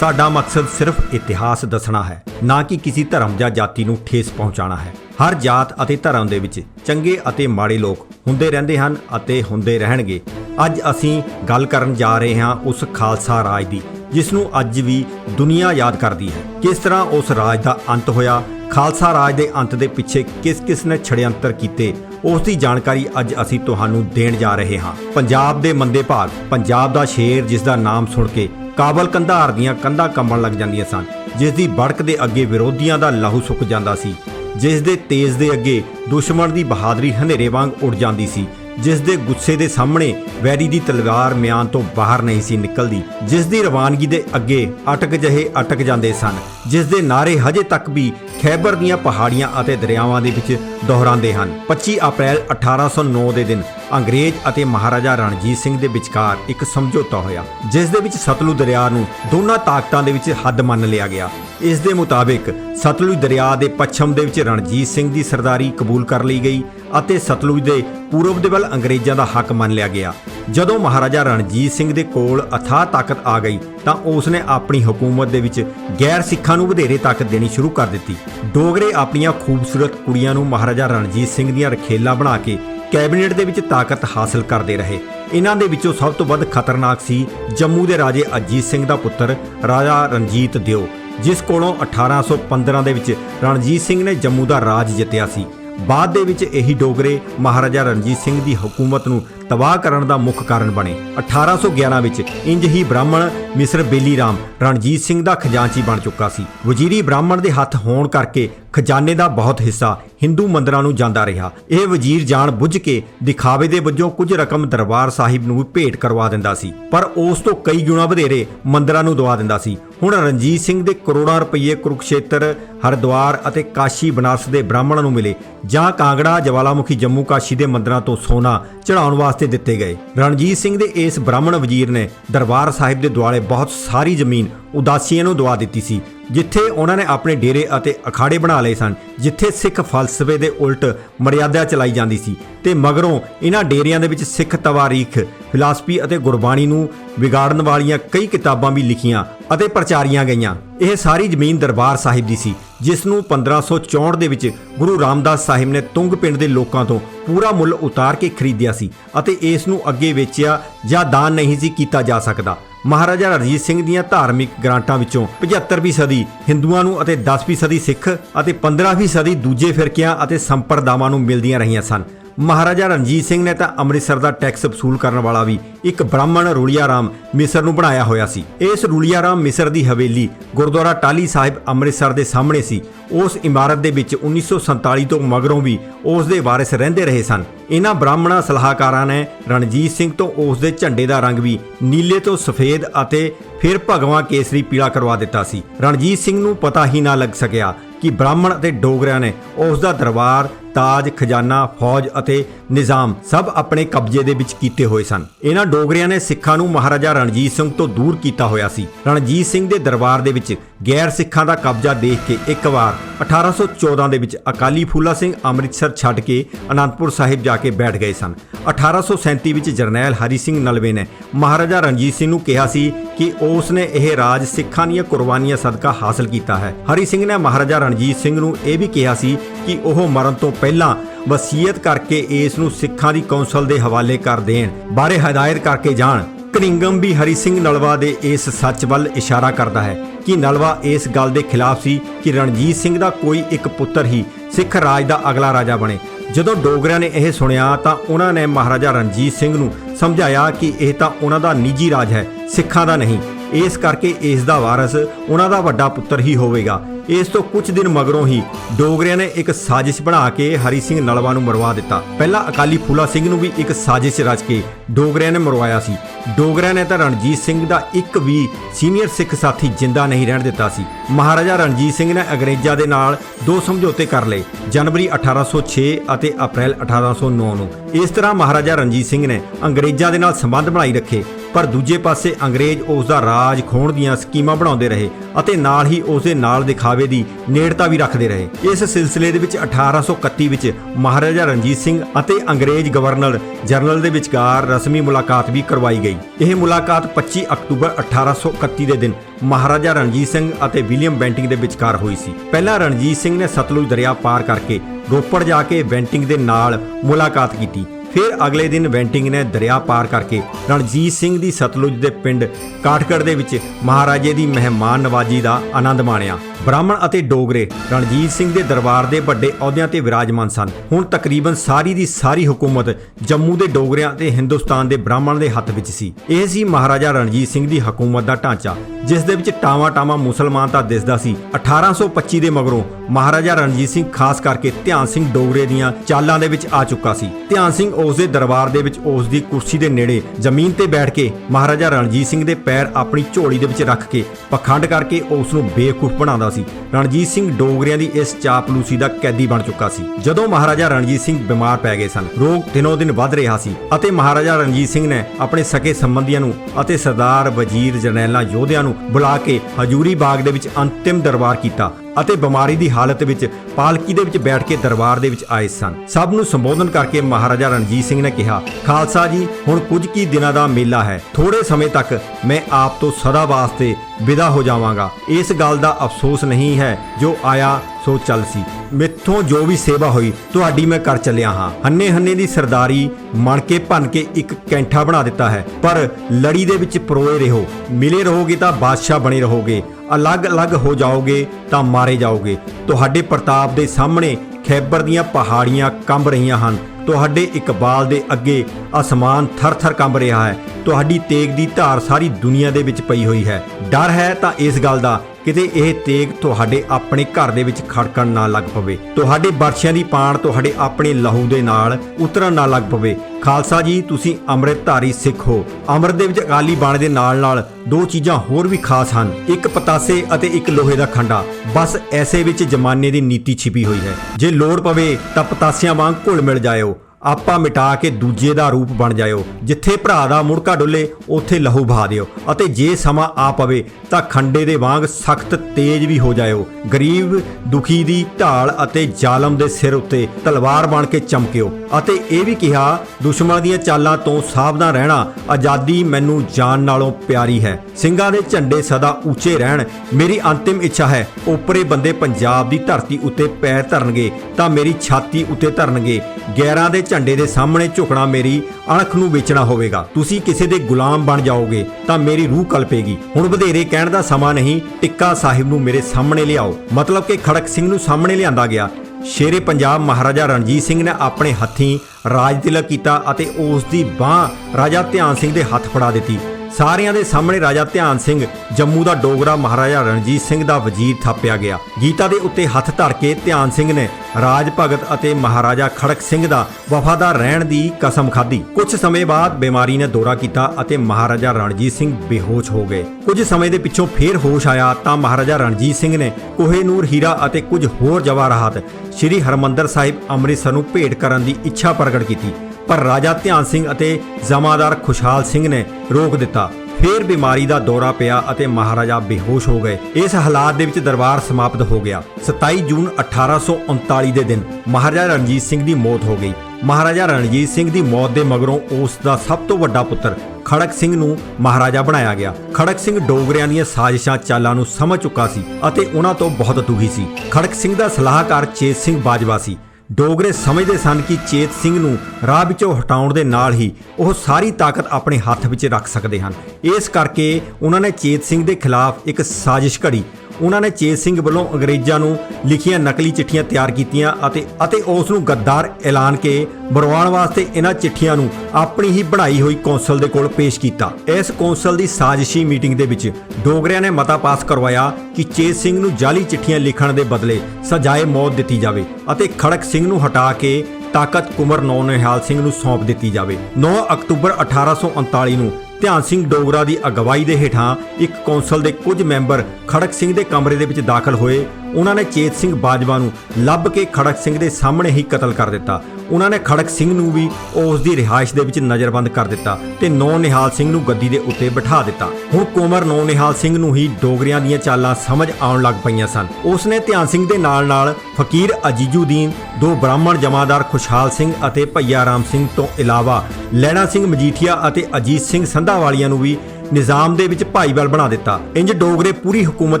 ਸਾਡਾ ਮਕਸਦ ਸਿਰਫ ਇਤਿਹਾਸ ਦੱਸਣਾ ਹੈ, ਨਾ ਕਿ ਕਿਸੇ ਧਰਮ ਜਾਂ ਜਾਤੀ ਨੂੰ ਠੇਸ ਪਹੁੰਚਾਉਣਾ ਹੈ। ਹਰ ਜਾਤ ਅਤੇ ਧਰਮ ਦੇ ਵਿੱਚ ਚੰਗੇ ਅਤੇ ਮਾੜੇ ਲੋਕ ਹੁੰਦੇ ਰਹਿੰਦੇ ਹਨ ਅਤੇ ਹੁੰਦੇ ਰਹਿਣਗੇ। ਅੱਜ ਅਸੀਂ ਗੱਲ ਕਰਨ ਜਾ ਰਹੇ ਹਾਂ ਉਸ ਖਾਲਸਾ ਰਾਜ ਦੀ, ਜਿਸ ਨੂੰ ਅੱਜ ਵੀ ਦੁਨੀਆ ਯਾਦ ਕਰਦੀ ਹੈ। ਕਿਸ ਤਰ੍ਹਾਂ ਉਸ ਰਾਜ ਦਾ ਅੰਤ ਹੋਇਆ, ਖਾਲਸਾ ਰਾਜ ਦੇ ਅੰਤ ਦੇ ਪਿੱਛੇ ਕਿਸ-ਕਿਸ ਨੇ ਛੜਯੰਤਰ ਕੀਤੇ, ਉਸ ਦੀ ਜਾਣਕਾਰੀ ਅੱਜ ਅਸੀਂ ਤੁਹਾਨੂੰ ਦੇਣ ਜਾ ਰਹੇ ਹਾਂ। ਪੰਜਾਬ ਦੇ ਮੰਦੇ ਭਾਗ, ਪੰਜਾਬ ਦਾ ਸ਼ੇਰ ਜਿਸ ਦਾ ਨਾਮ ਸੁਣ ਕੇ ਕਾਬਲ ਕੰਧਾਰ ਦੀਆਂ ਕੰਧਾਂ ਕੰਬਣ ਲੱਗ ਜਾਂਦੀਆਂ ਸਨ ਜਿਸ ਦੀ ਬੜਕ ਦੇ ਅੱਗੇ ਵਿਰੋਧੀਆਂ ਦਾ ਲਹੂ ਸੁੱਕ ਜਾਂਦਾ ਸੀ ਜਿਸ ਦੇ ਤੇਜ਼ ਦੇ ਅੱਗੇ ਦੁਸ਼ਮਣ ਦੀ ਬਹਾਦਰੀ ਹਨੇਰੇ ਵਾਂਗ ਉੱਡ ਜਾਂਦੀ ਸੀ ਜਿਸ ਦੇ ਗੁੱਸੇ ਦੇ ਸਾਹਮਣੇ ਵੈਰੀ ਦੀ ਤਲਵਾਰ ਮਿਆਨ ਤੋਂ ਬਾਹਰ ਨਹੀਂ ਸੀ ਨਿਕਲਦੀ ਜਿਸ ਦੀ ਰਵਾਨਗੀ ਦੇ ਅੱਗੇ ਅਟਕ ਜਹੇ ਅਟਕ ਜਾਂਦੇ ਸਨ ਜਿਸ ਦੇ ਨਾਰੇ ਹਜੇ ਤੱਕ ਵੀ ਖੈਬਰ ਦੀਆਂ ਪਹਾੜੀਆਂ ਅਤੇ ਦਰਿਆਵਾਂ ਦੇ ਵਿੱਚ ਦੁਹਰਾਉਂਦੇ ਹਨ। 25 ਅਪ੍ਰੈਲ 1809 ਦੇ ਦਿਨ ਅੰਗਰੇਜ਼ ਅਤੇ ਮਹਾਰਾਜਾ ਰਣਜੀਤ ਸਿੰਘ ਦੇ ਵਿਚਕਾਰ ਇੱਕ ਸਮਝੌਤਾ ਹੋਇਆ ਜਿਸ ਦੇ ਵਿੱਚ ਸਤਲੁਜ ਦਰਿਆ ਨੂੰ ਦੋਨਾਂ ਤਾਕਤਾਂ ਦੇ ਵਿੱਚ ਹੱਦ ਮੰਨ ਲਿਆ ਗਿਆ। ਇਸ ਦੇ ਮੁਤਾਬਿਕ ਸਤਲੁਜ ਦਰਿਆ ਦੇ ਪੱਛਮ ਦੇ ਵਿੱਚ ਰਣਜੀਤ ਸਿੰਘ ਦੀ ਸਰਦਾਰੀ ਕਬੂਲ ਕਰ ਲਈ ਗਈ ਅਤੇ ਸਤਲੁਜ ਦੇ ਪੂਰਬ ਦੇ ਵੱਲ ਅੰਗਰੇਜ਼ਾਂ ਦਾ ਹੱਕ ਮੰਨ ਲਿਆ ਗਿਆ। ਜਦੋਂ ਮਹਾਰਾਜਾ ਰਣਜੀਤ ਸਿੰਘ ਦੇ ਕੋਲ ਅਥਾਹ ਤਾਕਤ ਆ ਗਈ, ਤਾਂ ਉਸ ਨੇ ਆਪਣੀ ਹਕੂਮਤ ਦੇ ਵਿੱਚ ਗੈਰ ਸਿੱਖਾਂ ਨੂੰ ਵਧੇਰੇ ਤਾਕਤ ਦੇਣੀ ਸ਼ੁਰੂ ਕਰ ਦਿੱਤੀ। ਡੋਗਰੇ ਆਪਣੀਆਂ ਖੂਬਸੂਰਤ ਕੁੜੀਆਂ ਨੂੰ ਮਹਾਰਾਜਾ ਰਣਜੀਤ ਸਿੰਘ ਦੀਆਂ ਰਖੇਲਾ ਬਣਾ ਕੇ ਕੈਬਨਿਟ ਦੇ ਵਿੱਚ ਤਾਕਤ ਹਾਸਲ ਕਰਦੇ ਰਹੇ। ਇਹਨਾਂ ਦੇ ਵਿੱਚੋਂ ਸਭ ਤੋਂ ਵੱਧ ਖਤਰਨਾਕ ਸੀ ਜੰਮੂ ਦੇ ਰਾਜੇ ਅਜੀਤ ਸਿੰਘ ਦਾ ਪੁੱਤਰ ਰਾਜਾ ਰਣਜੀਤ ਦਿਓ, ਜਿਸ ਕੋਲੋਂ 1815 ਦੇ ਵਿੱਚ ਰਣਜੀਤ ਸਿੰਘ ਨੇ ਜੰਮੂ ਦਾ ਰਾਜ ਜਿੱਤਿਆ ਸੀ। ਬਾਅਦ ਦੇ ਵਿੱਚ ਇਹੀ ਡੋਗਰੇ ਮਹਾਰਾਜਾ ਰਣਜੀਤ ਸਿੰਘ ਦੀ ਹਕੂਮਤ ਨੂੰ ਤਬਾਹ ਕਰਨ ਦਾ ਮੁੱਖ ਕਾਰਨ ਬਣੇ। 1811 ਵਿੱਚ ਇੰਜ ਹੀ ਬ੍ਰਾਹਮਣ ਮਿਸਰ ਬੇਲੀ ਰਾਮ ਰਣਜੀਤ ਸਿੰਘ ਦਾ ਖਜ਼ਾਨਚੀ ਬਣ ਚੁੱਕਾ ਸੀ। ਵਜ਼ੀਰੀ ਬ੍ਰਾਹਮਣ ਦੇ ਹੱਥ ਹੋਣ ਕਰਕੇ ਖਜ਼ਾਨੇ ਦਾ ਬਹੁਤ ਹਿੱਸਾ ਹਿੰਦੂ ਮੰਦਰਾਂ ਨੂੰ ਜਾਂਦਾ ਰਿਹਾ। ਇਹ ਵਜ਼ੀਰ ਜਾਣ ਬੁੱਝ ਕੇ ਦਿਖਾਵੇ ਦੇ ਵਜੋਂ ਕੁਝ ਰਕਮ ਦਰਬਾਰ ਸਾਹਿਬ ਨੂੰ ਭੇਟ ਕਰਵਾ ਦਿੰਦਾ ਸੀ, ਪਰ ਉਸ ਤੋਂ ਕਈ ਗੁਣਾ ਵਧੇਰੇ ਮੰਦਰਾਂ ਨੂੰ ਦਵਾ ਦਿੰਦਾ ਸੀ। ਹੁਣ ਰਣਜੀਤ ਸਿੰਘ ਦੇ ਕਰੋੜਾਂ ਰੁਪਏ ਕੁਰੂਕਸ਼ੇਤਰ, ਹਰਿਦੁਆਰ ਅਤੇ ਕਾਸ਼ੀ ਬਨਾਰਸ ਦੇ ਬ੍ਰਾਹਮਣਾਂ ਨੂੰ ਮਿਲੇ, ਜਾਂ ਕਾਂਗੜਾ, ਜਵਾਲਾਮੁਖੀ ਜੰਮੂ ਕਾਸ਼ੀ ਦੇ ਮੰਦਰਾਂ ਤੋਂ ਸੋਨਾ ਚੜਾਉਣ ਵਾਸਤੇ ਦਿੱਤੇ ਗਏ। ਰਣਜੀਤ ਸਿੰਘ ਦੇ ਇਸ ਬ੍ਰਾਹਮਣ ਵਜ਼ੀਰ ਨੇ ਦਰਬਾਰ ਸਾਹਿਬ ਦੇ ਦੁਆਲੇ ਬਹੁਤ ਸਾਰੀ ਜ਼ਮੀਨ ਉਦਾਸੀਆਂ ਨੂੰ ਦਵਾ ਦਿੱਤੀ ਸੀ, ਜਿੱਥੇ ਉਹਨਾਂ ਨੇ ਆਪਣੇ ਡੇਰੇ ਅਤੇ ਅਖਾੜੇ ਬਣਾ ਲਏ ਸਨ, ਜਿੱਥੇ ਸਿੱਖ ਫਲਸਫੇ ਦੇ ਉਲਟ ਮਰਿਆਦਾ ਚਲਾਈ ਜਾਂਦੀ ਸੀ ਤੇ ਮਗਰੋਂ ਇਹਨਾਂ ਡੇਰਿਆਂ ਦੇ ਵਿੱਚ ਸਿੱਖ ਤਵਾਰੀਖ, ਫਿਲਾਸਫੀ ਅਤੇ ਗੁਰਬਾਣੀ ਨੂੰ ਵਿਗਾੜਨ ਵਾਲੀਆਂ ਕਈ ਕਿਤਾਬਾਂ ਵੀ ਲਿਖੀਆਂ ਅਤੇ ਪ੍ਰਚਾਰੀਆਂ ਗਈਆਂ। ਇਹ ਸਾਰੀ ਜ਼ਮੀਨ ਦਰਬਾਰ ਸਾਹਿਬ ਦੀ ਸੀ, ਜਿਸ ਨੂੰ 1564 ਦੇ ਵਿੱਚ ਗੁਰੂ ਰਾਮਦਾਸ ਸਾਹਿਬ ਨੇ ਤੁੰਗ ਪਿੰਡ ਦੇ ਲੋਕਾਂ ਤੋਂ ਪੂਰਾ ਮੁੱਲ ਉਤਾਰ ਕੇ ਖਰੀਦਿਆ ਸੀ ਅਤੇ ਇਸ ਨੂੰ ਅੱਗੇ ਵੇਚਿਆ ਜਾਂ ਦਾਨ ਨਹੀਂ ਸੀ ਕੀਤਾ ਜਾ ਸਕਦਾ। ਮਹਾਰਾਜਾ ਰਣਜੀਤ ਸਿੰਘ ਦੀਆਂ ਧਾਰਮਿਕ ਗ੍ਰਾਂਟਾਂ ਵਿੱਚੋਂ 75ਵੀਂ ਸਦੀ ਹਿੰਦੂਆਂ ਨੂੰ ਅਤੇ 10ਵੀਂ ਸਦੀ ਸਿੱਖ ਅਤੇ 15ਵੀਂ ਸਦੀ ਦੂਜੇ ਫਿਰਕਿਆਂ ਅਤੇ ਸੰਪਰਦਾਵਾਂ ਨੂੰ ਮਿਲਦੀਆਂ ਰਹੀਆਂ ਸਨ। ਮਹਾਰਾਜਾ ਰਣਜੀਤ ਸਿੰਘ ਨੇ ਤਾਂ ਅੰਮ੍ਰਿਤਸਰ ਦਾ ਟੈਕਸ ਵਸੂਲ ਕਰਨ ਵਾਲਾ ਵੀ ਇੱਕ ਬ੍ਰਾਹਮਣ ਰੂਲੀਆ ਰਾਮ ਮਿਸਰ ਨੂੰ ਬਣਾਇਆ ਹੋਇਆ ਸੀ। ਇਸ ਰੂਲੀਆ ਰਾਮ ਮਿਸਰ ਦੀ ਹਵੇਲੀ ਗੁਰਦੁਆਰਾ ਟਾਲੀ ਸਾਹਿਬ ਅੰਮ੍ਰਿਤਸਰ ਦੇ ਸਾਹਮਣੇ ਸੀ। ਉਸ ਇਮਾਰਤ ਦੇ ਵਿੱਚ 1947 ਤੋਂ ਮਗਰੋਂ ਵੀ ਉਸ ਦੇ ਵਾਰਿਸ ਰਹਿੰਦੇ ਰਹੇ ਸਨ। ਇਹਨਾਂ ਬ੍ਰਾਹਮਣਾ ਸਲਾਹਕਾਰਾਂ ਨੇ ਰਣਜੀਤ ਸਿੰਘ ਤੋਂ ਉਸ ਦੇ ਝੰਡੇ ਦਾ ਰੰਗ ਵੀ ਨੀਲੇ ਤੋਂ ਸਫੇਦ ਅਤੇ ਫਿਰ ਭਗਵਾ ਕੇਸਰੀ ਪੀਲਾ ਕਰਵਾ ਦਿੱਤਾ ਸੀ। ਰਣਜੀਤ ਸਿੰਘ ਨੂੰ ਪਤਾ ਹੀ ਨਾ ਲੱਗ ਸਕਿਆ ਕਿ ਬ੍ਰਾਹਮਣ ਅਤੇ ਡੋਗਰਿਆਂ ਨੇ ਉਸ ਦਾ ਦਰਬਾਰ ਤਾਜ ਖਜ਼ਾਨਾ ਫੌਜ ਅਤੇ ਨਿਜ਼ਾਮ ਸਭ ਆਪਣੇ ਕਬਜ਼ੇ ਦੇ ਵਿੱਚ ਕੀਤੇ ਹੋਏ ਸਨ। ਇਹਨਾਂ ਡੋਗਰਿਆਂ ਨੇ ਸਿੱਖਾਂ ਨੂੰ ਮਹਾਰਾਜਾ ਰਣਜੀਤ ਸਿੰਘ ਤੋਂ ਦੂਰ ਕੀਤਾ ਹੋਇਆ ਸੀ। ਰਣਜੀਤ ਸਿੰਘ ਦੇ ਦਰਬਾਰ ਦੇ ਵਿੱਚ ਗੈਰ ਸਿੱਖਾਂ ਦਾ ਕਬਜ਼ਾ ਦੇਖ ਕੇ ਇੱਕ ਵਾਰ 1814 ਦੇ ਵਿੱਚ ਅਕਾਲੀ ਫੂਲਾ ਸਿੰਘ ਅੰਮ੍ਰਿਤਸਰ ਛੱਡ ਕੇ ਅਨੰਦਪੁਰ ਸਾਹਿਬ ਜਾ ਕੇ ਬੈਠ ਗਏ ਸਨ। 1837 ਵਿੱਚ ਜਰਨੈਲ ਹਰੀ ਸਿੰਘ ਨਲਵੇ ਨੇ ਮਹਾਰਾਜਾ ਰਣਜੀਤ ਸਿੰਘ ਨੂੰ ਕਿਹਾ ਸੀ ਕਿ ਉਸ ਨੇ ਇਹ ਰਾਜ ਸਿੱਖਾਂ ਦੀਆਂ ਕੁਰਬਾਨੀਆਂ ਸਦਕਾ ਹਾਸਲ ਕੀਤਾ ਹੈ। ਹਰੀ ਸਿੰਘ ਨੇ ਮਹਾਰਾਜਾ ਰਣਜੀਤ ਸਿੰਘ ਨੂੰ ਇਹ ਵੀ ਕਿਹਾ ਸੀ ਕਿ ਉਹ ਮਰਨ ਤੋਂ ਪਹਿਲਾਂ ਵਸੀਅਤ ਕਰਕੇ ਇਸ ਨੂੰ ਸਿੱਖਾਂ ਦੀ ਕੌਂਸਲ ਦੇ ਹਵਾਲੇ ਕਰ ਦੇਣ, ਬਾਰੇ ਹਦਾਇਤ ਕਰਕੇ ਜਾਣ। ਕਨਿੰਗਮ ਵੀ ਹਰੀ ਸਿੰਘ ਨਲਵਾ ਦੇ ਇਸ ਸੱਚ ਵੱਲ ਇਸ਼ਾਰਾ ਕਰਦਾ ਹੈ ਕਿ ਨਲਵਾ ਇਸ ਗੱਲ ਦੇ ਖਿਲਾਫ ਸੀ ਕਿ ਰਣਜੀਤ ਸਿੰਘ ਦਾ ਕੋਈ ਇੱਕ ਪੁੱਤਰ ਹੀ ਸਿੱਖ ਰਾਜ ਦਾ ਅਗਲਾ ਰਾਜਾ ਬਣੇ। ਜਦੋਂ ਡੋਗਰਿਆਂ ਨੇ ਇਹ ਸੁਣਿਆ ਤਾਂ ਉਹਨਾਂ ਨੇ ਮਹਾਰਾਜਾ ਰਣਜੀਤ ਸਿੰਘ ਨੂੰ ਸਮਝਾਇਆ ਕਿ ਇਹ ਤਾਂ ਉਹਨਾਂ ਦਾ ਨਿੱਜੀ ਰਾਜ ਹੈ, ਸਿੱਖਾਂ ਦਾ ਨਹੀਂ। ਇਸ ਕਰਕੇ ਇਸ ਦਾ ਵਾਰਸ ਉਹਨਾਂ ਦਾ ਵੱਡਾ ਪੁੱਤਰ ਹੀ ਹੋਵੇਗਾ। ਇਸ ਤੋਂ ਕੁਝ ਦਿਨ ਮਗਰੋਂ ਹੀ ਡੋਗਰਿਆਂ ਨੇ ਇੱਕ ਸਾਜ਼ਿਸ਼ ਬਣਾ ਕੇ ਹਰੀ ਸਿੰਘ ਨਲਵਾ ਨੂੰ ਮਰਵਾ ਦਿੱਤਾ। ਪਹਿਲਾਂ ਅਕਾਲੀ ਫੂਲਾ ਸਿੰਘ ਨੂੰ ਵੀ ਇੱਕ ਸਾਜ਼ਿਸ਼ ਰਚ ਕੇ ਡੋਗਰਿਆਂ ਨੇ ਮਰਵਾਇਆ ਸੀ। ਡੋਗਰਿਆਂ ਨੇ ਤਾਂ ਰਣਜੀਤ ਸਿੰਘ ਦਾ ਇੱਕ ਵੀ ਸੀਨੀਅਰ ਸਿੱਖ ਸਾਥੀ ਜਿੰਦਾ ਨਹੀਂ ਰਹਿਣ ਦਿੱਤਾ ਸੀ। ਮਹਾਰਾਜਾ ਰਣਜੀਤ ਸਿੰਘ ਨੇ ਅੰਗਰੇਜ਼ਾਂ ਦੇ ਨਾਲ ਦੋ ਸਮਝੌਤੇ ਕਰ ਲਏ, ਜਨਵਰੀ 1806 ਅਤੇ ਅਪ੍ਰੈਲ 1809 ਨੂੰ। ਇਸ ਤਰ੍ਹਾਂ ਮਹਾਰਾਜਾ ਰਣਜੀਤ ਸਿੰਘ ਨੇ ਅੰਗਰੇਜ਼ਾਂ ਦੇ ਨਾਲ ਸੰਬੰਧ ਬਣਾਈ ਰੱਖੇ। ਪਰ ਦੂਜੇ ਪਾਸੇ ਅੰਗਰੇਜ਼ ਉਸ ਦਾ ਰਾਜ ਖੋਣ ਦੀਆਂ ਸਕੀਮਾਂ ਬਣਾਉਂਦੇ ਰਹੇ ਅਤੇ ਨਾਲ ਹੀ ਉਸ ਦੇ ਨਾਲ ਦਿਖਾਵੇ ਦੀ ਨੇੜਤਾ ਵੀ ਰੱਖਦੇ ਰਹੇ। ਇਸ ਸਿਲਸਿਲੇ ਦੇ ਵਿੱਚ 1831 ਵਿੱਚ ਮਹਾਰਾਜਾ ਰਣਜੀਤ ਸਿੰਘ ਅਤੇ ਅੰਗਰੇਜ਼ ਗਵਰਨਰ ਜਨਰਲ ਦੇ ਵਿਚਕਾਰ ਰਸਮੀ ਮੁਲਾਕਾਤ ਵੀ ਕਰਵਾਈ ਗਈ। ਇਹ ਮੁਲਾਕਾਤ 25 ਅਕਤੂਬਰ 1831 ਦੇ ਦਿਨ ਮਹਾਰਾਜਾ ਰਣਜੀਤ ਸਿੰਘ ਅਤੇ ਵਿਲੀਅਮ ਬੈਂਟਿੰਗ ਦੇ ਵਿਚਕਾਰ ਹੋਈ ਸੀ। ਪਹਿਲਾਂ ਰਣਜੀਤ ਸਿੰਘ ਨੇ ਸਤਲੁਜ ਦਰਿਆ ਪਾਰ ਕਰਕੇ ਰੋਪੜ ਜਾ ਕੇ ਬੈਂਟਿੰਗ ਦੇ ਨਾਲ ਮੁਲਾਕਾਤ ਕੀਤੀ। ਫਿਰ ਅਗਲੇ ਦਿਨ ਵੈਂਟਿੰਗ ਨੇ ਦਰਿਆ ਪਾਰ ਕਰਕੇ ਰਣਜੀਤ ਸਿੰਘ ਦੀ ਸਤਲੁਜ ਦੇ ਪਿੰਡ ਕਾਠਗੜ੍ਹ ਦੇ ਵਿੱਚ ਮਹਾਰਾਜੇ ਦੀ ਮਹਿਮਾਨ ਨਵਾਜੀ ਦਾ ਆਨੰਦ ਮਾਣਿਆ। ਬ੍ਰਾਹਮਣ ਅਤੇ ਡੋਗਰੇ ਰਣਜੀਤ ਸਿੰਘ ਦੇ ਦਰਬਾਰ ਦੇ ਵੱਡੇ ਅਹੁਦਿਆਂ ਤੇ ਵਿਰਾਜਮਾਨ ਸਨ। ਹੁਣ ਤਕਰੀਬਨ ਸਾਰੀ ਦੀ ਸਾਰੀ ਹਕੂਮਤ ਜੰਮੂ ਦੇ ਡੋਗਰਿਆਂ ਤੇ ਹਿੰਦੁਸਤਾਨ ਦੇ ਬ੍ਰਾਹਮਣ ਦੇ ਹੱਥ ਵਿੱਚ ਸੀ। ਇਹ ਸੀ ਮਹਾਰਾਜਾ ਰਣਜੀਤ ਸਿੰਘ ਦੀ ਹਕੂਮਤ ਦਾ ਢਾਂਚਾ, ਜਿਸ ਦੇ ਵਿੱਚ ਟਾਵਾ ਟਾਵਾ ਮੁਸਲਮਾਨ ਤਾਂ ਦਿਸਦਾ ਸੀ। 1825 ਦੇ ਮਗਰੋਂ ਮਹਾਰਾਜਾ ਰਣਜੀਤ ਸਿੰਘ ਖਾਸ ਕਰਕੇ ਧਿਆਨ ਸਿੰਘ ਡੋਗਰੇ ਦੀਆਂ ਚਾਲਾਂ ਦੇ ਵਿੱਚ ਆ ਚੁੱਕਾ ਸੀ। ਧਿਆਨ ਸਿੰਘ ਉਸ ਦੇ ਦਰਬਾਰ ਦੇ ਵਿੱਚ ਉਸ ਦੀ ਕੁਰਸੀ ਦੇ ਨੇੜੇ ਜ਼ਮੀਨ ਤੇ ਬੈਠ ਕੇ ਮਹਾਰਾਜਾ ਰਣਜੀਤ ਸਿੰਘ ਦੇ ਪੈਰ ਆਪਣੀ ਝੋਲੀ ਦੇ ਵਿੱਚ ਰੱਖ ਕੇ ਪਖੰਡ ਕਰਕੇ ਉਸ ਨੂੰ ਬੇਵਕੂਫ ਬਣਾਉਂਦਾ ਸੀ। ਰਣਜੀਤ ਸਿੰਘ ਡੋਗਰਿਆਂ ਦੀ ਇਸ ਚਾਪਲੂਸੀ ਦਾ ਕੈਦੀ ਬਣ ਚੁੱਕਾ ਸੀ। ਜਦੋਂ ਮਹਾਰਾਜਾ ਰਣਜੀਤ ਸਿੰਘ ਬਿਮਾਰ ਪੈ ਗਏ ਸਨ, ਰੋਗ ਦਿਨੋ ਦਿਨ ਵੱਧ ਰਿਹਾ ਸੀ ਅਤੇ ਮਹਾਰਾਜਾ ਰਣਜੀਤ ਸਿੰਘ ਨੇ ਆਪਣੇ ਸਕੇ ਸੰਬੰਧੀਆਂ ਨੂੰ ਅਤੇ ਸਰਦਾਰ ਵਜ਼ੀਰ ਜਰਨੈਲਾਂ ਯੋਧਿਆਂ ਨੂੰ ਬੁਲਾ ਕੇ ਹਜੂਰੀ ਬਾਗ ਦੇ ਵਿੱਚ ਅੰਤਿਮ ਦਰਬਾਰ ਕੀਤਾ ਅਤੇ ਬਿਮਾਰੀ ਦੀ ਹਾਲਤ ਵਿੱਚ ਪਾਲਕੀ ਦੇ ਵਿੱਚ ਬੈਠ ਕੇ ਦਰਬਾਰ ਦੇ ਵਿੱਚ ਆਏ ਸਨ। ਸਭ ਨੂੰ ਸੰਬੋਧਨ ਕਰਕੇ ਮਹਾਰਾਜਾ ਰਣਜੀਤ ਸਿੰਘ ਨੇ ਕਿਹਾ, ਖਾਲਸਾ ਜੀ, ਹੁਣ ਕੁਝ ਕੀ ਦਿਨਾਂ ਦਾ ਮੇਲਾ ਹੈ। ਥੋੜੇ ਸਮੇਂ ਤੱਕ ਮੈਂ ਆਪ ਤੋਂ ਸਦਾ ਵਾਸਤੇ ਵਿਦਾ ਹੋ ਜਾਵਾਂਗਾ। ਇਸ ਗੱਲ ਦਾ ਅਫਸੋਸ ਨਹੀਂ ਹੈ ਜੋ ਆਇਆ ਸੋ ਚੱਲ ਸੀ। ਮਿੱਥੋਂ ਜੋ ਵੀ ਸੇਵਾ ਹੋਈ, ਤੁਹਾਡੀ ਮੈਂ ਕਰ ਚੱਲਿਆ ਹਾਂ। ਹੰਨੇ ਹੰਨੇ ਦੀ ਸਰਦਾਰੀ ਮਣ ਕੇ ਭੰਨ ਕੇ ਇੱਕ ਕੈਂਠਾ ਬਣਾ ਦਿੱਤਾ ਹੈ। ਪਰ ਲੜੀ ਦੇ ਵਿੱਚ ਪਰੋਏ ਰਹੋ। ਮਿਲੇ ਰਹੋਗੇ ਤਾਂ ਬਾਦਸ਼ਾਹ ਬਣੇ ਰਹੋਗੇ। ਅਲੱਗ-ਅਲੱਗ ਹੋ ਜਾਓਗੇ ਤਾਂ ਮਾਰੇ ਜਾਓਗੇ। ਤੁਹਾਡੇ ਪ੍ਰਤਾਪ ਦੇ ਸਾਹਮਣੇ ਖੈਬਰ ਦੀਆਂ ਪਹਾੜੀਆਂ ਕੰਬ ਰਹੀਆਂ ਹਨ। ਤੁਹਾਡੇ ਇਕਬਾਲ ਦੇ ਅੱਗੇ ਅਸਮਾਨ ਥਰ-ਥਰ ਕੰਬ ਰਿਹਾ ਹੈ। ਤੁਹਾਡੀ ਤੇਗ ਦੀ ਧਾਰ ਸਾਰੀ ਦੁਨੀਆ ਦੇ ਵਿੱਚ ਪਈ ਹੋਈ ਹੈ। ਡਰ ਹੈ ਤਾਂ ਇਸ ਗੱਲ ਦਾ। ਕਿਤੇ ਇਹ ਤੇਗ ਤੁਹਾਡੇ ਆਪਣੇ ਘਰ ਦੇ ਵਿੱਚ ਖੜਕਣ ਨਾ ਲੱਗ ਪਵੇ। ਤੁਹਾਡੇ ਬਰਛਿਆਂ ਦੀ ਪਾਣ ਤੁਹਾਡੇ ਆਪਣੇ ਲਹੂ ਦੇ ਨਾਲ ਉਤਰਨ ਨਾ ਲੱਗ ਪਵੇ। ਖਾਲਸਾ ਜੀ, ਤੁਸੀਂ ਅੰਮ੍ਰਿਤਧਾਰੀ ਸਿੱਖ ਹੋ। ਅੰਮ੍ਰਿਤ ਦੇ ਵਿੱਚ ਅਕਾਲੀ ਬਾਣੇ ਦੇ ਨਾਲ ਨਾਲ ਦੋ ਚੀਜ਼ਾਂ ਹੋਰ ਵੀ ਖਾਸ ਹਨ। ਇੱਕ ਪਤਾਸੇ ਅਤੇ ਇੱਕ ਲੋਹੇ ਦਾ ਖੰਡਾ। ਬਸ ਐਸੇ ਵਿੱਚ ਜ਼ਮਾਨੇ ਦੀ ਨੀਤੀ ਛਿਪੀ ਹੋਈ ਹੈ। ਜੇ ਲੋੜ ਪਵੇ ਤਾਂ ਪਤਾਸਿਆਂ ਵਾਂਗ ਘੁਲ ਮਿਲ ਜਾਇਓ। ਆਪਾ ਮਿਟਾ ਕੇ ਦੂਜੇ ਦਾ ਰੂਪ ਬਣ ਜਾਇਓ। ਜਿੱਥੇ ਭਰਾ ਦਾ ਮੁੜਕਾ ਡੁੱਲੇ, ਉੱਥੇ ਲਹੂ ਬਹਾ ਦਿਓ। ਅਤੇ ਜੇ ਸਮਾਂ ਆ ਪਵੇ, ਤਾਂ ਖੰਡੇ ਦੇ ਵਾਂਗ ਸਖਤ ਤੇਜ਼ ਵੀ ਹੋ ਜਾਇਓ। ਗਰੀਬ, ਦੁਖੀ ਦੀ ਢਾਲ ਅਤੇ ਜ਼ਾਲਮ ਦੇ ਸਿਰ ਉੱਤੇ ਤਲਵਾਰ ਬਣ ਕੇ ਚਮਕਿਓ। ਅਤੇ ਇਹ ਵੀ ਕਿਹਾ, ਦੁਸ਼ਮਣ ਦੀਆਂ ਚਾਲਾਂ ਤੋਂ ਸਾਵਧਾਨ ਰਹਿਣਾ ਆਜ਼ਾਦੀ ਮੈਨੂੰ ਜਾਨ ਨਾਲੋਂ ਪਿਆਰੀ ਹੈ। ਸਿੰਘਾਂ ਦੇ ਝੰਡੇ ਸਦਾ ਉੱਚੇ ਰਹਿਣ। ਮੇਰੀ ਅੰਤਿਮ ਇੱਛਾ ਹੈ ਓਪਰੇ ਬੰਦੇ ਪੰਜਾਬ ਦੀ ਧਰਤੀ ਉੱਤੇ ਪੈਰ ਧਰਨਗੇ, ਤਾਂ ਮੇਰੀ ਛਾਤੀ ਉੱਤੇ ਧਰਨਗੇ। ਗੈਰਾਂ ਦੇ ਝੰਡੇ ਦੇ ਸਾਹਮਣੇ ਝੁਕਣਾ ਮੇਰੀ ਅਣਖ ਨੂੰ ਵੇਚਣਾ ਹੋਵੇਗਾ। ਤੁਸੀਂ ਕਿਸੇ ਦੇ ਗੁਲਾਮ ਬਣ ਜਾਓਗੇ ਤਾਂ ਮੇਰੀ ਰੂਹ ਕਲਪੇਗੀ। ਹੁਣ ਵਧੇਰੇ ਕਹਿਣ ਦਾ ਸਮਾਂ ਨਹੀਂ, ਟਿੱਕਾ ਸਾਹਿਬ ਨੂੰ ਮੇਰੇ ਸਾਹਮਣੇ ਲਿਆਓ। ਮਤਲਬ ਕਿ ਖੜਕ ਸਿੰਘ ਨੂੰ ਸਾਹਮਣੇ ਲਿਆਂਦਾ ਗਿਆ। ਸ਼ੇਰੇ ਪੰਜਾਬ ਮਹਾਰਾਜਾ ਰਣਜੀਤ ਸਿੰਘ ਨੇ ਆਪਣੇ ਹੱਥੀਂ ਰਾਜ ਤਿਲਕ ਕੀਤਾ ਅਤੇ ਉਸ ਦੀ ਬਾਹ ਰਾਜਾ ਧਿਆਨ ਸਿੰਘ ਦੇ ਹੱਥ ਫੜਾ ਦਿੱਤੀ। ਸਾਰਿਆਂ ਦੇ ਸਾਹਮਣੇ ਰਾਜਾ ਧਿਆਨ ਸਿੰਘ, ਜੰਮੂ ਦਾ ਡੋਗਰਾ ਮਹਾਰਾਜਾ ਰਣਜੀਤ ਸਿੰਘ ਦਾ ਵਜ਼ੀਰ ਥਾਪਿਆ ਗਿਆ। ਗੀਤਾ ਦੇ ਉੱਤੇ ਹੱਥ ਧਰ ਕੇ ਧਿਆਨ ਸਿੰਘ ਨੇ ਰਾਜ ਭਗਤ ਅਤੇ ਮਹਾਰਾਜਾ ਖੜਕ ਸਿੰਘ ਦਾ ਵਫਾਦਾਰ ਰਹਿਣ ਦੀ ਕਸਮ ਖਾਧੀ। ਕੁਝ ਸਮੇਂ ਬਾਅਦ ਬਿਮਾਰੀ ਨੇ ਦੌਰਾ ਕੀਤਾ ਅਤੇ ਮਹਾਰਾਜਾ ਰਣਜੀਤ ਸਿੰਘ ਬੇਹੋਸ਼ ਹੋ ਗਏ। ਕੁਝ ਸਮੇਂ ਦੇ ਪਿੱਛੋਂ ਫੇਰ ਹੋਸ਼ ਆਇਆ ਤਾਂ ਮਹਾਰਾਜਾ ਰਣਜੀਤ ਸਿੰਘ ਨੇ ਕੋਹੇਨੂਰ ਹੀਰਾ ਅਤੇ ਕੁਝ ਹੋਰ ਜਵਾਹਰਾਤ ਸ੍ਰੀ ਹਰਮੰਦਰ ਸਾਹਿਬ ਅੰਮ੍ਰਿਤਸਰ ਨੂੰ ਭੇਟ ਕਰਨ ਦੀ ਇੱਛਾ ਪ੍ਰਗਟ ਕੀਤੀ। ਪਰ ਰਾਜਾ ਧਿਆਨ ਸਿੰਘ ਅਤੇ ਜ਼ਮਾਦਾਰ ਖੁਸ਼ਹਾਲ ਸਿੰਘ ਨੇ ਰੋਕ ਦਿੱਤਾ। ਫੇਰ ਬਿਮਾਰੀ ਦਾ ਦੌਰਾ ਪਿਆ ਅਤੇ ਮਹਾਰਾਜਾ ਬੇਹੋਸ਼ ਹੋ ਗਏ। ਇਸ ਹਾਲਾਤ ਦੇ ਵਿੱਚ ਦਰਬਾਰ ਸਮਾਪਤ ਹੋ ਗਿਆ। 27 ਜੂਨ 1839 ਦੇ ਦਿਨ ਮਹਾਰਾਜਾ ਰਣਜੀਤ ਸਿੰਘ ਦੀ ਮੌਤ ਹੋ ਗਈ। ਮਹਾਰਾਜਾ ਰਣਜੀਤ ਸਿੰਘ ਦੀ ਮੌਤ ਦੇ ਮਗਰੋਂ ਉਸ ਦਾ ਸਭ ਤੋਂ ਵੱਡਾ ਪੁੱਤਰ ਖੜਕ ਸਿੰਘ ਨੂੰ ਮਹਾਰਾਜਾ ਬਣਾਇਆ ਗਿਆ। ਖੜਕ ਸਿੰਘ ਡੋਗਰਿਆਂ ਦੀਆਂ ਸਾਜ਼ਿਸ਼ਾਂ ਚਾਲਾਂ ਨੂੰ ਸਮਝ ਚੁੱਕਾ ਸੀ ਅਤੇ ਉਹਨਾਂ ਤੋਂ ਬਹੁਤ ਦੁਖੀ ਸੀ। ਖੜਕ ਸਿੰਘ ਦਾ ਸਲਾਹਕਾਰ ਚੇਤ ਸਿੰਘ ਬਾਜਵਾ ਸੀ। ਡੋਗਰੇ ਸਮਝਦੇ ਸਨ ਕਿ ਚੇਤ ਸਿੰਘ ਨੂੰ ਰਾਹ ਵਿੱਚੋਂ ਹਟਾਉਣ ਦੇ ਨਾਲ ਹੀ ਉਹ ਸਾਰੀ ਤਾਕਤ ਆਪਣੇ ਹੱਥ ਵਿੱਚ ਰੱਖ ਸਕਦੇ ਹਨ। ਇਸ ਕਰਕੇ ਉਹਨਾਂ ਨੇ ਚੇਤ ਸਿੰਘ ਦੇ ਖਿਲਾਫ ਇੱਕ ਸਾਜ਼ਿਸ਼ ਘੜੀ। ਉਹਨਾਂ ਨੇ ਚੇਤ ਸਿੰਘ ਵੱਲੋਂ ਅੰਗਰੇਜ਼ਾਂ ਨੂੰ ਲਿਖੀਆਂ ਨਕਲੀ ਚਿੱਠੀਆਂ ਤਿਆਰ ਕੀਤੀਆਂ ਅਤੇ ਅਤੇ ਉਸ ਨੂੰ ਗੱਦਾਰ ਐਲਾਨ ਕੇ ਬਰਵਾਉਣ ਵਾਸਤੇ ਇਹਨਾਂ ਚਿੱਠੀਆਂ ਨੂੰ ਆਪਣੀ ਹੀ ਬਣਾਈ ਹੋਈ ਕੌਂਸਲ ਦੇ ਕੋਲ ਪੇਸ਼ ਕੀਤਾ। ਇਸ ਕੌਂਸਲ ਦੀ ਸਾਜ਼ਿਸ਼ੀ ਮੀਟਿੰਗ ਦੇ ਵਿੱਚ ਡੋਗਰਿਆਂ ਨੇ ਮਤਾ ਪਾਸ ਕਰਵਾਇਆ ਕਿ ਚੇਤ ਸਿੰਘ ਨੂੰ ਜਾਲੀ ਚਿੱਠੀਆਂ ਲਿਖਣ ਦੇ ਬਦਲੇ ਸਜ਼ਾਏ ਮੌਤ ਦਿੱਤੀ ਜਾਵੇ ਅਤੇ ਖੜਕ ਸਿੰਘ ਨੂੰ ਹਟਾ ਕੇ ਤਾਕਤ ਕੁਮਰ ਨੌਨਿਹਾਲ ਸਿੰਘ ਨੂੰ ਸੌਂਪ ਦਿੱਤੀ ਜਾਵੇ। 9 ਅਕਤੂਬਰ 1839 ਨੂੰ ਧਿਆਨ ਸਿੰਘ ਡੋਗਰਾ ਦੀ ਅਗਵਾਈ ਦੇ ਹੇਠਾਂ ਇੱਕ ਕੌਂਸਲ ਦੇ ਕੁਝ ਮੈਂਬਰ ਖੜਕ ਸਿੰਘ ਦੇ ਕਮਰੇ ਦੇ ਵਿੱਚ ਦਾਖਲ ਹੋਏ। ਉਹਨਾਂ ਨੇ ਚੇਤ ਸਿੰਘ ਬਾਜਵਾ ਨੂੰ ਲੱਭ ਕੇ ਖੜਕ ਸਿੰਘ ਦੇ ਸਾਹਮਣੇ ਹੀ ਕਤਲ ਕਰ ਦਿੱਤਾ। ਉਹਨਾਂ ਨੇ ਖੜਕ ਸਿੰਘ ਨੂੰ ਵੀ ਉਸ ਦੀ ਰਿਹਾਇਸ਼ ਦੇ ਵਿੱਚ ਨਜ਼ਰਬੰਦ ਕਰ ਦਿੱਤਾ ਤੇ ਨੌ ਨਿਹਾਲ ਸਿੰਘ ਨੂੰ ਗੱਦੀ ਦੇ ਉੱਤੇ ਬਿਠਾ ਦਿੱਤਾ। ਹੁਣ ਕੁਮਰ ਨੌ ਨਿਹਾਲ ਸਿੰਘ ਨੂੰ ਹੀ ਡੋਗਰਿਆਂ ਦੀਆਂ ਚਾਲਾਂ ਸਮਝ ਆਉਣ ਲੱਗ ਪਈਆਂ ਸਨ। ਉਸ ਨੇ ਧਿਆਨ ਸਿੰਘ ਦੇ ਨਾਲ ਨਾਲ ਫਕੀਰ ਅਜੀਜੂਦੀਨ, ਦੋ ਬ੍ਰਾਹਮਣ ਜਮਾਦਾਰ ਖੁਸ਼ਹਾਲ ਸਿੰਘ ਅਤੇ ਭਈਆ ਰਾਮ ਸਿੰਘ ਤੋਂ ਇਲਾਵਾ ਲੈਣਾ ਸਿੰਘ ਮਜੀਠੀਆ ਅਤੇ ਅਜੀਤ ਸਿੰਘ ਸੰਧਾਵਾਲੀਆਂ ਨੂੰ ਵੀ ਨਿਜ਼ਾਮ ਦੇ ਵਿੱਚ ਭਾਈਵਾਲ ਬਣਾ ਦਿੱਤਾ। ਇੰਜ ਡੋਗਰੇ ਪੂਰੀ ਹਕੂਮਤ